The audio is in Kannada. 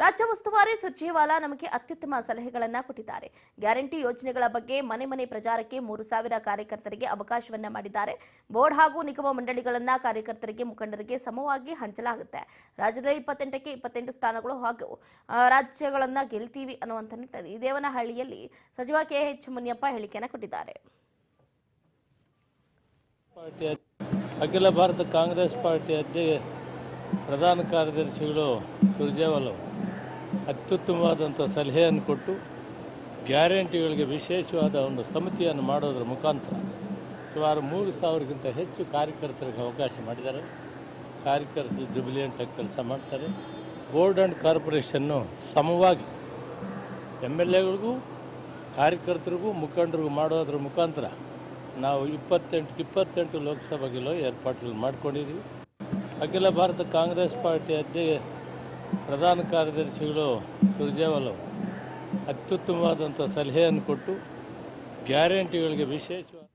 ರಾಜ್ಯ ಉಸ್ತುವಾರಿ ಸುರ್ಜೇವಾಲಾ ನಮಗೆ ಅತ್ಯುತ್ತಮ ಸಲಹೆಗಳನ್ನ ಕೊಟ್ಟಿದ್ದಾರೆ. ಗ್ಯಾರಂಟಿ ಯೋಜನೆಗಳ ಬಗ್ಗೆ ಮನೆ ಮನೆ ಪ್ರಚಾರಕ್ಕೆ ಮೂರು ಸಾವಿರ ಕಾರ್ಯಕರ್ತರಿಗೆ ಅವಕಾಶವನ್ನ ಮಾಡಿದ್ದಾರೆ. ಬೋರ್ಡ್ ಹಾಗೂ ನಿಗಮ ಮಂಡಳಿಗಳನ್ನ ಕಾರ್ಯಕರ್ತರಿಗೆ ಮುಖಂಡರಿಗೆ ಸಮವಾಗಿ ಹಂಚಲಾಗುತ್ತೆ. ರಾಜ್ಯದಲ್ಲಿ ಇಪ್ಪತ್ತೆಂಟಕ್ಕೆ ಇಪ್ಪತ್ತೆಂಟು ಸ್ಥಾನಗಳು ಹಾಗೂ ರಾಜ್ಯಗಳನ್ನ ಗೆಲ್ತೀವಿ ಅನ್ನುವಂಥ ನಿಟ್ಟಿನಲ್ಲಿ ದೇವನಹಳ್ಳಿಯಲ್ಲಿ ಸಚಿವ ಕೆ. ಎಚ್. ಮುನಿಯಪ್ಪ ಹೇಳಿಕೆಯನ್ನು ಕೊಟ್ಟಿದ್ದಾರೆ. ಅಖಿಲ ಭಾರತ ಕಾಂಗ್ರೆಸ್ ಪಾರ್ಟಿ ಅಧ್ಯಕ್ಷ, ಪ್ರಧಾನ ಕಾರ್ಯದರ್ಶಿಗಳು ಸುರ್ಜೇವಾಲ ಅತ್ಯುತ್ತಮವಾದಂಥ ಸಲಹೆಯನ್ನು ಕೊಟ್ಟು ಗ್ಯಾರಂಟಿಗಳಿಗೆ ವಿಶೇಷವಾದ ಒಂದು ಸಮಿತಿಯನ್ನು ಮಾಡೋದ್ರ ಮುಖಾಂತರ ಸುಮಾರು ಮೂರು ಸಾವಿರಕ್ಕಿಂತ ಹೆಚ್ಚು ಕಾರ್ಯಕರ್ತರಿಗೆ ಅವಕಾಶ ಮಾಡಿದ್ದಾರೆ. ಕಾರ್ಯಕರ್ತರು ಜುಬಿಲಿಯಂಟಾಗಿ ಕೆಲಸ ಮಾಡ್ತಾರೆ. ಬೋರ್ಡ್ ಆ್ಯಂಡ್ ಕಾರ್ಪೊರೇಷನ್ನು ಸಮವಾಗಿ ಎಂ ಎಲ್ ಎಗಳಿಗೂ ಕಾರ್ಯಕರ್ತರಿಗೂ, ಮುಖಂಡರಿಗೂ ಮಾಡೋದ್ರ ಮುಖಾಂತರ ನಾವು ಇಪ್ಪತ್ತೆಂಟು ಇಪ್ಪತ್ತೆಂಟು ಲೋಕಸಭೆಗೆಲ್ಲೋ ಏರ್ಪಾಟ್ಗಳು ಮಾಡ್ಕೊಂಡಿದ್ದೀವಿ. ಅಖಿಲ ಭಾರತ ಕಾಂಗ್ರೆಸ್ ಪಾರ್ಟಿ ಅಧ್ಯಕ್ಷ ಪ್ರಧಾನ ಕಾರ್ಯದರ್ಶಿಗಳು ಸುರ್ಜೇವಾಲ ಅತ್ಯುತ್ತಮವಾದಂಥ ಸಲಹೆಯನ್ನು ಕೊಟ್ಟು ಗ್ಯಾರಂಟಿಗಳಿಗೆ ವಿಶೇಷವಾದ